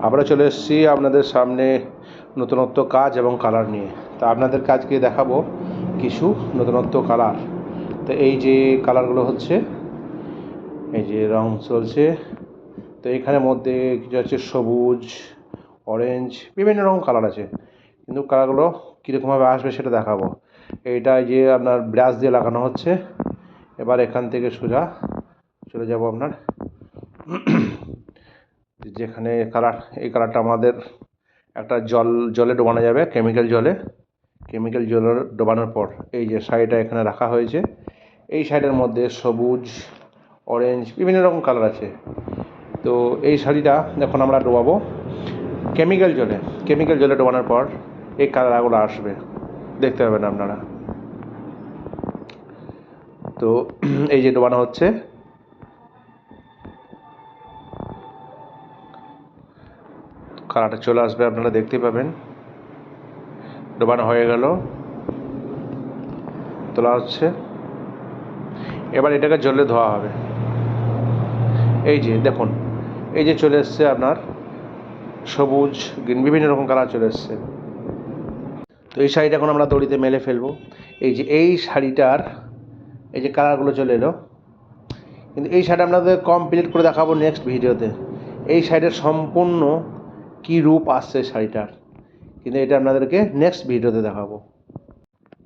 আবারও চলে এসেছি আপনাদের সামনে নতুনত্ব কাজ এবং কালার নিয়ে। তা আপনাদের কাজকে দেখাবো কিছু নতুনত্ব কালার। তো এই যে কালারগুলো হচ্ছে, এই যে রং চলছে, তো এখানের মধ্যে কিছু আছে সবুজ অরেঞ্জ বিভিন্ন রকম কালার আছে। কিন্তু কালারগুলো কীরকমভাবে আসবে সেটা দেখাবো। এইটা যে আপনার ব্রাশ দিয়ে লাগানো হচ্ছে। এবার এখান থেকে সোজা চলে যাব আপনার। যেখানে কালার এই কালারটা আমাদের একটা জল, জলে ডোবানো যাবে কেমিক্যাল জলে। কেমিক্যাল জলে ডোবানোর পর এই যে শাড়িটা এখানে রাখা হয়েছে, এই শাড়িটার মধ্যে সবুজ অরেঞ্জ বিভিন্ন রকম কালার আছে। তো এই শাড়িটা এখন আমরা ডোবাবো কেমিক্যাল জলে। কেমিক্যাল জলে ডোবানোর পর এই কালারগুলো আসবে। দেখতে পাবেন আপনারা। তো এই যে ডোবানো হচ্ছে কালারটা চলে আসবে, আপনারা দেখতে পাবেন। ডোবানো হয়ে গেল। তোলা হচ্ছে। এবার এটাকে জলে ধোয়া হবে। এই যে, দেখুন, এই যে চলে এসছে আপনার সবুজ, গ্রিন, বিভিন্ন রকম কালার চলে এসছে। তো এই শাড়িটা এখন আমরা দড়িতে মেলে ফেলব। এই যে, এই শাড়িটার এই যে কালারগুলো চলে এলো। কিন্তু এই শাড়িটা আপনাদের কমপ্লিট করে দেখাবো নেক্সট ভিডিওতে এই শাড়িটার সম্পূর্ণ কী রূপ আসছে শাড়িটার। কিন্তু এটা আপনাদেরকে নেক্সট ভিডিওতে দেখাবো।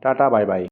Tata bye bye